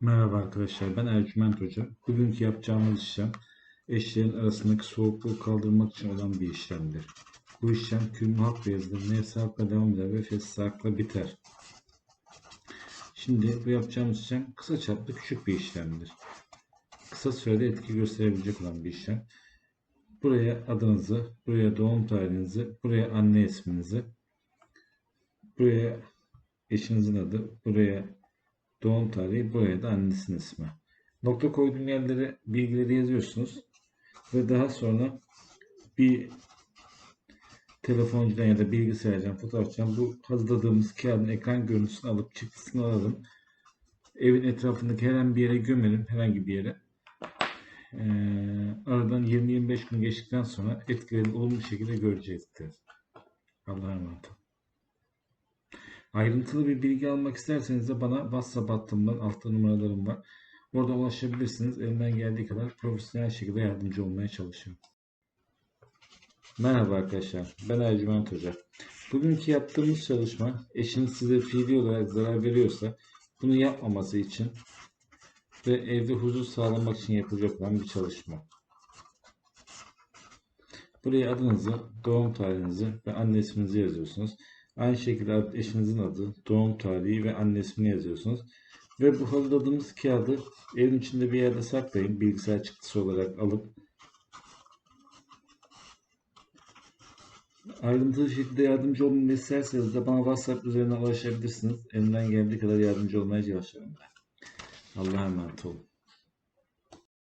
Merhaba arkadaşlar, ben Ercüment Hoca. Bugünkü yapacağımız işlem eşlerin arasındaki soğukluğu kaldırmak için olan bir işlemdir. Bu işlem kürmü hak yazılır, nefsi devam eder ve fesli hakla biter. Şimdi bu yapacağımız işlem kısa çaplı küçük bir işlemdir. Kısa sürede etki gösterebilecek olan bir işlem. Buraya adınızı, buraya doğum tarihinizi, buraya anne isminizi, buraya eşinizin adı, buraya doğum tarihi, buraya da annesinin ismi. Nokta koyduğum yerlere bilgileri yazıyorsunuz ve daha sonra bir telefoncudan ya da bilgisayardan, fotoğrafçıdan bu hazırladığımız kağıdın ekran görüntüsünü alıp çıktısını alalım. Evin etrafındaki herhangi bir yere gömelim, herhangi bir yere. Ee, aradan 20-25 gün geçtikten sonra etkilerini olumlu şekilde görecektir. Allah'a emanet olun. Ayrıntılı bir bilgi almak isterseniz de bana WhatsApp hattımdan altta numaralarım var. Orada ulaşabilirsiniz. Elimden geldiği kadar profesyonel şekilde yardımcı olmaya çalışıyorum. Merhaba arkadaşlar. Ben Ercüment Hoca. Bugünkü yaptığımız çalışma eşiniz size fiili olarak zarar veriyorsa bunu yapmaması için ve evde huzur sağlamak için yapılacak olan bir çalışma. Buraya adınızı, doğum tarihinizi ve anne isminizi yazıyorsunuz. Aynı şekilde eşinizin adı, doğum tarihi ve anne ismini yazıyorsunuz. Ve bu hazırladığımız kağıdı evin içinde bir yerde saklayın. Bilgisayar çıktısı olarak alıp ayrıntılı şekilde yardımcı olmamı isterseniz de bana WhatsApp üzerinden ulaşabilirsiniz. Elimden geldiği kadar yardımcı olmaya çalışıyorum ben. Allah'a emanet olun.